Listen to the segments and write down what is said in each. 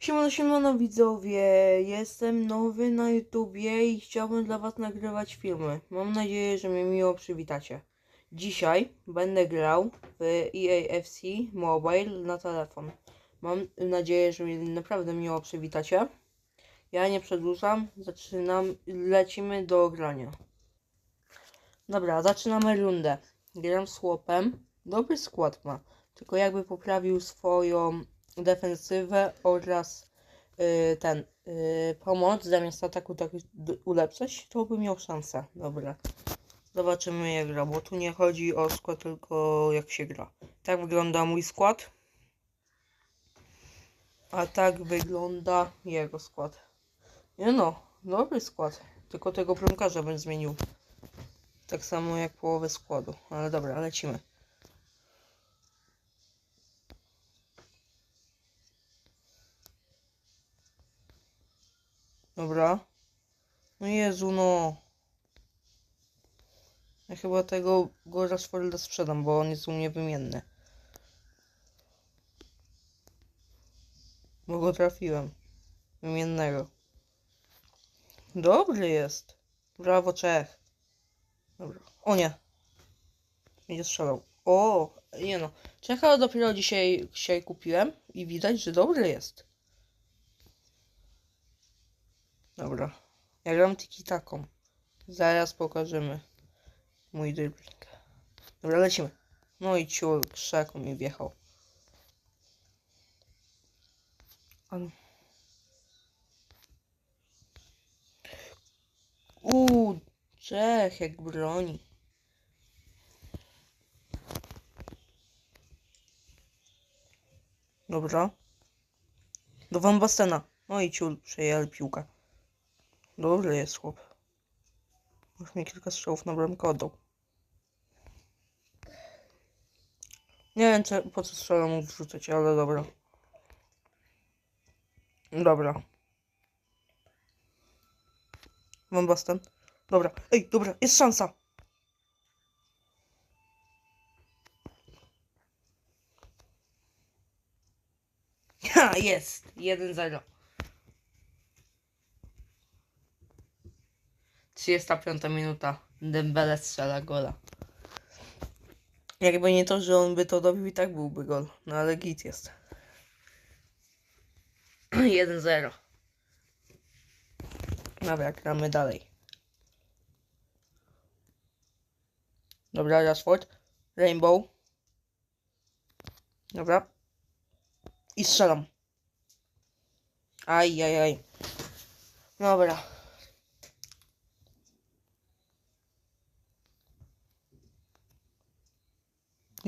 Siemano, siemano widzowie, jestem nowy na YouTubie i chciałbym dla was nagrywać filmy. Mam nadzieję, że mnie miło przywitacie. Dzisiaj będę grał w EAFC Mobile na telefon. Mam nadzieję, że mnie naprawdę miło przywitacie. Ja nie przedłużam, zaczynam, lecimy do grania. Dobra, zaczynamy rundę. Gram z chłopem. Dobry skład ma, tylko jakby poprawił swoją defensywę oraz y, ten y, pomoc zamiast ataku tak ulepszać, to by miał szansę. Dobra. Zobaczymy jak gra, bo tu nie chodzi o skład, tylko jak się gra. Tak wygląda mój skład. A tak wygląda jego skład. Nie no, dobry skład. Tylko tego bramkarza bym zmienił. Tak samo jak połowę składu. Ale dobra, lecimy. Dobra. No Jezu, no. Ja chyba tego go Rashforda sprzedam, bo on jest u mnie wymienny. Bo go trafiłem. Wymiennego. Dobry jest. Brawo, Czech. Dobra. O nie. Będzie strzelał. O, nie no. Czecha dopiero dzisiaj, dzisiaj kupiłem i widać, że dobry jest. Dobra. Ja gram tiki taką. Zaraz pokażemy mój dribbling. Dobra, lecimy. No i ciul krzaku mi wjechał. Uuu, Czech jak broni. Dobra. Do Van Bastena. No i ciul przejęli piłkę. Dobry jest chłop. Już mi kilka strzałów na bramkę oddał. Nie wiem czy, po co strzela mógł wrzucać, ale dobra. Dobra. Mam Basten. Dobra. Ej, dobra, jest szansa. Ha, jest. 1-0. 35 minuta. Dembele strzela gola. Jakby nie to, że on by to dobił i tak byłby gol. No ale git jest. 1-0. Dobra, gramy dalej. Dobra, Rashford. Rainbow. Dobra. I strzelam. Aj, aj, aj. Dobra.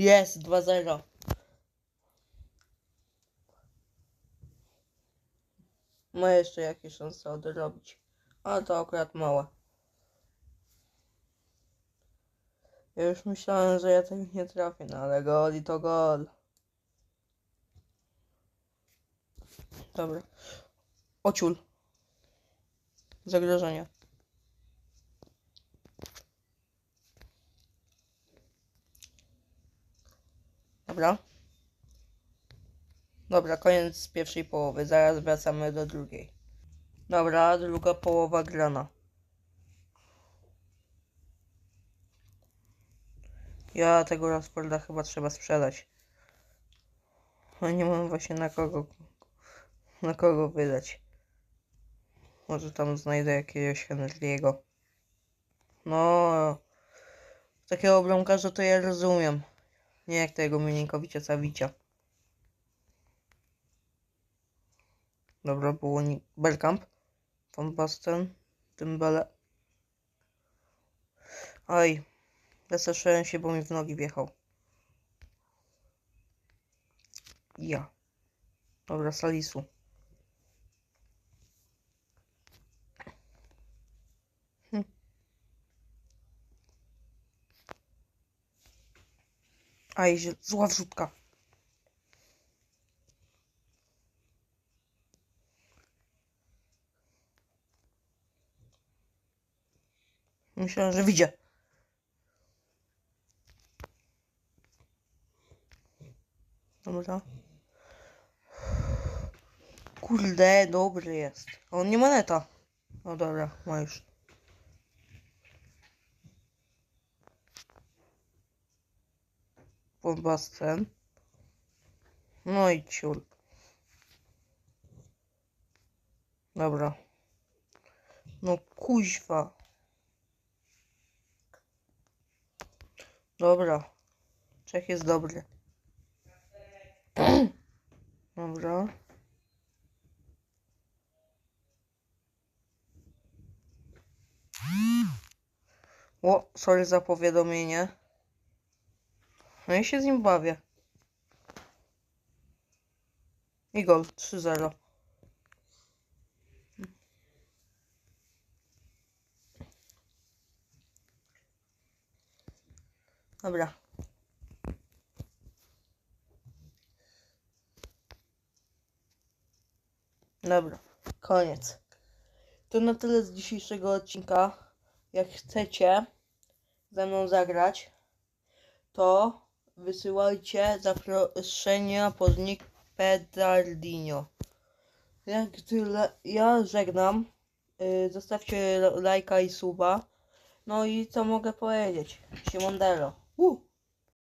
Jest, 2-0. Ma jeszcze jakieś szanse odrobić. Ale to akurat małe. Ja już myślałem, że ja tego nie trafię, no ale gol i to gol. Dobra. Ociul. Zagrożenie. Dobra. Dobra, koniec pierwszej połowy. Zaraz wracamy do drugiej. Dobra, druga połowa grana. Ja tego Rashforda chyba trzeba sprzedać. No nie mam właśnie na kogo na kogo wydać. Może tam znajdę jakiegoś Henry'ego. No takiego bramkarza to ja rozumiem. Nie jak tego Milinkowicia Sawicia. Dobra, było ni- Bergkamp. Van Basten. Dembele. Oj. Zastraszyłem się, bo mi w nogi wjechał. Ja. Dobra, Salisu. Aj, zła wrzutka. Myślałem, że widzę. Dobra. kurde, dobry jest. On nie ma neta. No dobra, ma już. Bombastem. No i ciul. Dobra. No kuźwa. Dobra. Czech jest dobry. Dobra. O, sorry za powiadomienie. No ja się z nim bawię. I gol, 3-0. Dobra. Dobra, koniec. To na tyle z dzisiejszego odcinka. Jak chcecie ze mną zagrać, to wysyłajcie zaproszenia pod nick Pedardinho. Jak tyle, ja żegnam. Yy, zostawcie lajka i suba. No i co mogę powiedzieć? Siemondero. Uh.